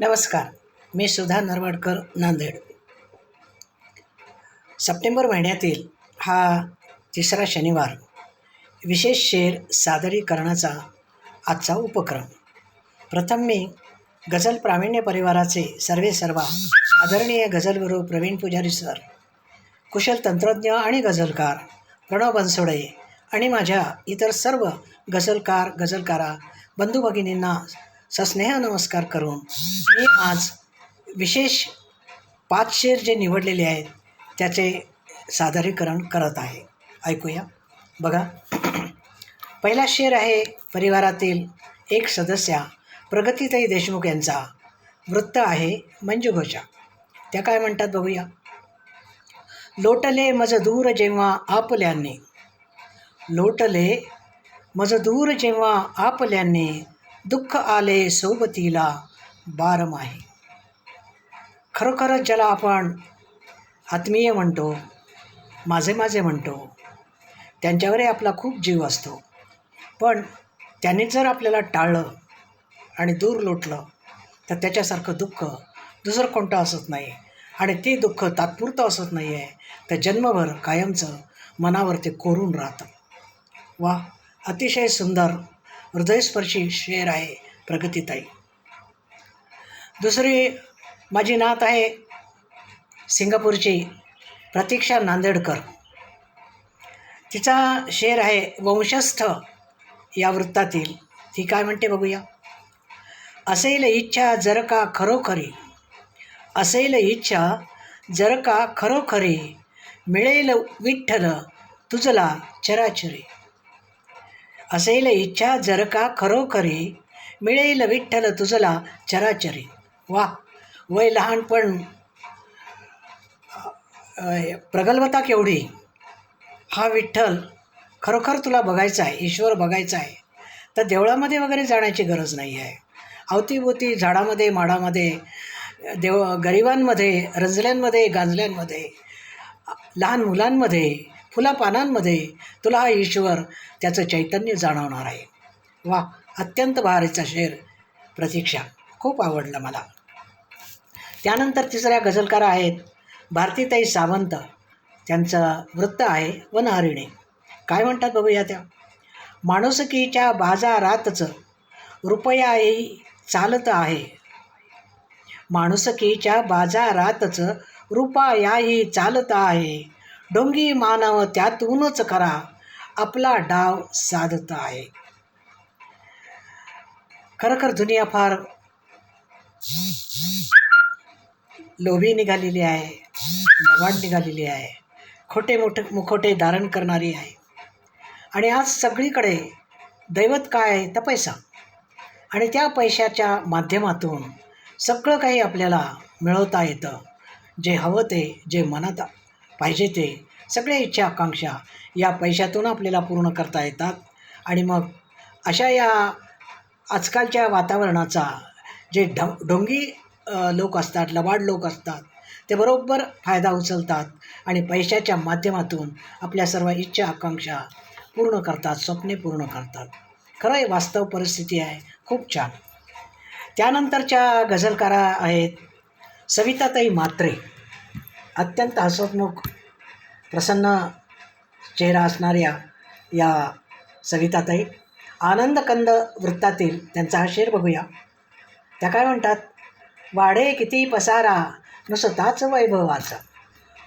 नमस्कार मी सुधा नरवाडकर नांदेड. सप्टेंबर महिन्यातील हा तिसरा शनिवार विशेष शेर सादरीकरणाचा आजचा उपक्रम. प्रथम मी गझल प्रावीण्य परिवाराचे सर्वे सर्वा आदरणीय गझलगुरू प्रवीण पुजारी सर कुशल तंत्रज्ञ आणि गझलकार प्रणव बनसोडे आणि माझ्या इतर सर्व गझलकार गझलकारा बंधू भगिनींना सस्नेह नमस्कार करून मी आज विशेष पाच शेर जे निवडलेले आहेत त्याचे सादरीकरण करत आहे. ऐकूया. बघा. पहिला शेर आहे परिवारातील एक सदस्या प्रगतीताई देशमुख यांचा. वृत्त आहे मंजू त्या काय म्हणतात बघूया. लोटले मज दूर जेव्हा आपल्यांनी. लोटले मज दूर जेव्हा आपल्यांनी. दुःख आले सोबतीला बारमाही खरोखरच ज्याला आपण आत्मीय म्हणतो माझे माझे म्हणतो त्यांच्यावरही आपला खूप जीव असतो. पण त्याने जर आपल्याला टाळलं आणि दूर लोटलं तर त्याच्यासारखं दुःख दुसरं कोणतं असत नाही. आणि ते दुःख तात्पुरतं असत नाही आहे तर जन्मभर कायमचं मनावर ते कोरून राहतं. वा अतिशय सुंदर हृदयस्पर्शी शेर आहे प्रगतीताई. दुसरी माझी नात आहे सिंगापूरची प्रतीक्षा नांदेडकर. तिचा शेर आहे वंशस्थ या वृत्तातील. ती काय म्हणते बघूया? असेल इच्छा जर का खरोखरी. असेल इच्छा जर का खरोखरी. मिळेल विठ्ठल तुझला चराचरी. असेल इच्छा जर का खरोखरी मिळेल विठ्ठल तुझला चराचरी. वा वय लहानपण प्रगल्भता केवढी? हा विठ्ठल खरोखर तुला बघायचा आहे ईश्वर बघायचा आहे. तर देवळामध्ये वगैरे जाण्याची गरज नाही आहे. अवतीभोवती झाडामध्ये माडामध्ये देव गरिबांमध्ये रंजल्यांमध्ये गांजल्यांमध्ये लहान मुलांमध्ये फुलापानांमध्ये तुला हा ईश्वर त्याचं चैतन्य जाणवणार आहे. वा अत्यंत भारीचा शेर. प्रतीक्षा खूप आवडला मला. त्यानंतर तिसऱ्या गझलकार आहेत भारतीताई सावंत. त्यांचं वृत्त आहे वनहरिणे. काय म्हणतात बघूया त्या? माणुसकीच्या बाजारातच रुपयाही चालत आहे. माणुसकीच्या बाजारातच रुपयाही चालत आहे. डोंगी मानव त्यातूनच करा. आपला डाव साधत आहे. खरोखर दुनिया फार लोभी निघालेली आहे. दबाड निघालेली आहे. खोटे मोठे मुखोटे धारण करणारी आहे. आणि आज सगळीकडे दैवत काय आहे? तर पैसा. आणि त्या पैशाच्या माध्यमातून सगळं काही आपल्याला मिळवता येतं. जे हवं ते जे मनात पाहिजे ते. सगळ्या इच्छा आकांक्षा या पैशातून आपल्याला पूर्ण करता येतात. आणि मग अशा या आजकालच्या वातावरणाचा जे ढ ढोंगी लोक असतात लबाड लोक असतात ते बरोबर फायदा उचलतात आणि पैशाच्या माध्यमातून आपल्या सर्व इच्छा आकांक्षा पूर्ण करतात स्वप्ने पूर्ण करतात. खरं आहे वास्तव परिस्थिती आहे. खूप छान. त्यानंतरच्या गझलकारा आहेत सविताताई मात्रे अत्यंत हसतमुख प्रसन्न चेहरा असणाऱ्या या सविताताई आनंदकंद वृत्तातील त्यांचा हा शेर बघूया. त्या काय म्हणतात? वाढे किती पसारा नुसताच वैभवाचा.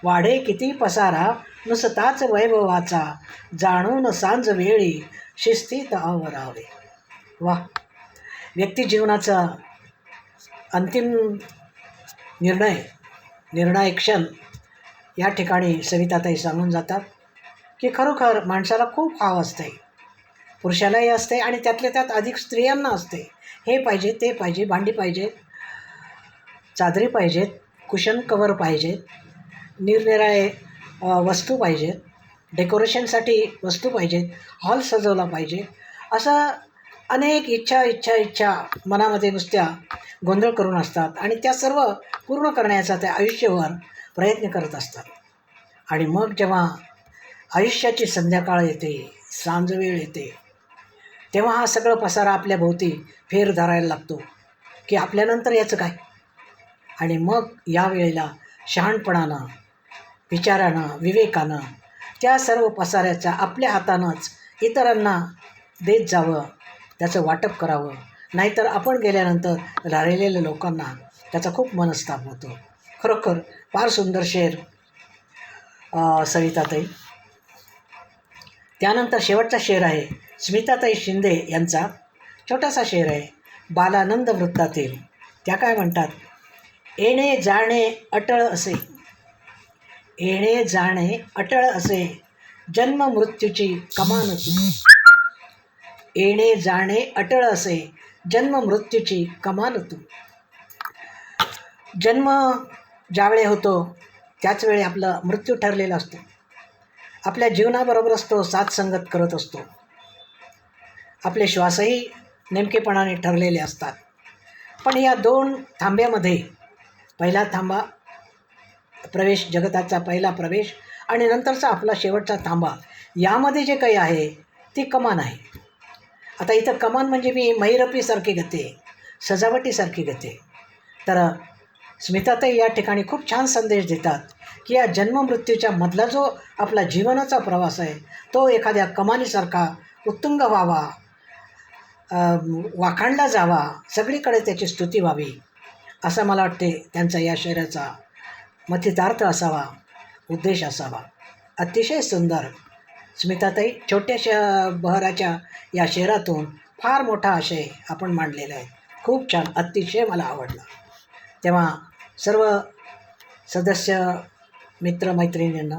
वाढे किती पसारा नुसताच वैभवाचा. जाणून सांज वेळी शिस्तीत आवरावे. वा व्यक्तिजीवनाचा अंतिम निर्णय निर्णायक क्षण या ठिकाणी सविताताई सांगून जातात की खरोखर माणसाला खूप हाव असते पुरुषालाही असते आणि त्यातल्या त्यात अधिक स्त्रियांना असते. हे पाहिजे ते पाहिजे भांडी पाहिजेत चादरी पाहिजेत कुशन कवर पाहिजेत निरनिराळे वस्तू पाहिजेत डेकोरेशनसाठी वस्तू पाहिजेत हॉल सजवला पाहिजे असं अनेक इच्छा इच्छा इच्छा मनामध्ये नुसत्या गोंधळ करून असतात आणि त्या सर्व पूर्ण करण्याचा त्या आयुष्यभर प्रयत्न करत असतात. आणि मग जेव्हा आयुष्याची संध्याकाळ येते सांजवेळ येते तेव्हा हा सगळं पसारा आपल्या भोवती फेर धरायला लागतो की आपल्यानंतर याचं काय? आणि मग या वेळेला शहाणपणानं विचारानं विवेकानं त्या सर्व पसाऱ्याचा आपल्या हातानंच इतरांना देत जावं त्याचं वाटप करावं. नाहीतर आपण गेल्यानंतर राहिलेल्या लोकांना त्याचा खूप मनस्ताप होतो. खरोखर फार सुंदर शेर सविताताई. त्यानंतर शेवटचा शेर आहे स्मिताताई शिंदे यांचा. छोटासा शेर आहे बालानंद वृत्तातील. त्या काय म्हणतात? येणे जाणे अटळ असे. येणे जाणे अटळ असे. जन्म मृत्यूची कमान होती येणे जाणे अटळ असे. जन्म मृत्यूची कमान तू. जन्म ज्यावेळी होतो त्याचवेळी आपला मृत्यू ठरलेला असतो. आपल्या जीवनाबरोबरच तो साथसंगत करत असतो. आपले श्वासही नेमकेपणाने ठरलेले असतात. पण या दोन थांब्यामध्ये पहिला थांबा प्रवेश जगताचा पहिला प्रवेश आणि नंतरचा आपला शेवटचा थांबा यामध्ये जे काही आहे ती कमान आहे. आता इथं कमान म्हणजे मी मैरपीसारखी गते सजावटीसारखी गते तर स्मिताताई या ठिकाणी खूप छान संदेश देतात की या जन्ममृत्यूच्या मधला जो आपला जीवनाचा प्रवास आहे तो एखाद्या कमानीसारखा उत्तुंग व्हावा वाखाणला जावा सगळीकडे त्याची स्तुती व्हावी असं मला वाटते त्यांचा या शहराचा मथितार्थ असावा उद्देश असावा. अतिशय सुंदर. स्मिताताई छोट्या श बहराच्या या शहरातून फार मोठा आशय आपण मांडलेला आहे. खूप छान अतिशय मला आवडला. तेव्हा सर्व सदस्य मित्रमैत्रिणींना